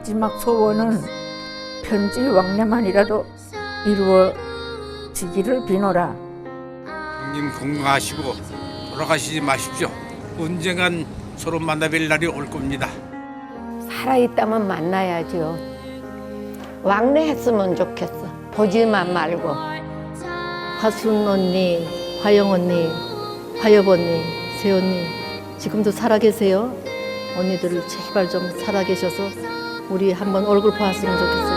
마지막 소원은 편지 왕래만이라도 이루어지기를 비노라. 형님 건강하시고 돌아가시지 마십시오. 언젠간 서로 만나뵐 날이 올 겁니다. 살아있다면 만나야죠. 왕래했으면 좋겠어. 보지만 말고. 화순 언니, 화영 언니, 화엽 언니, 세 언니 지금도 살아계세요? 언니들 제발 좀 살아계셔서 우리 한번 얼굴 보았으면 좋겠어요.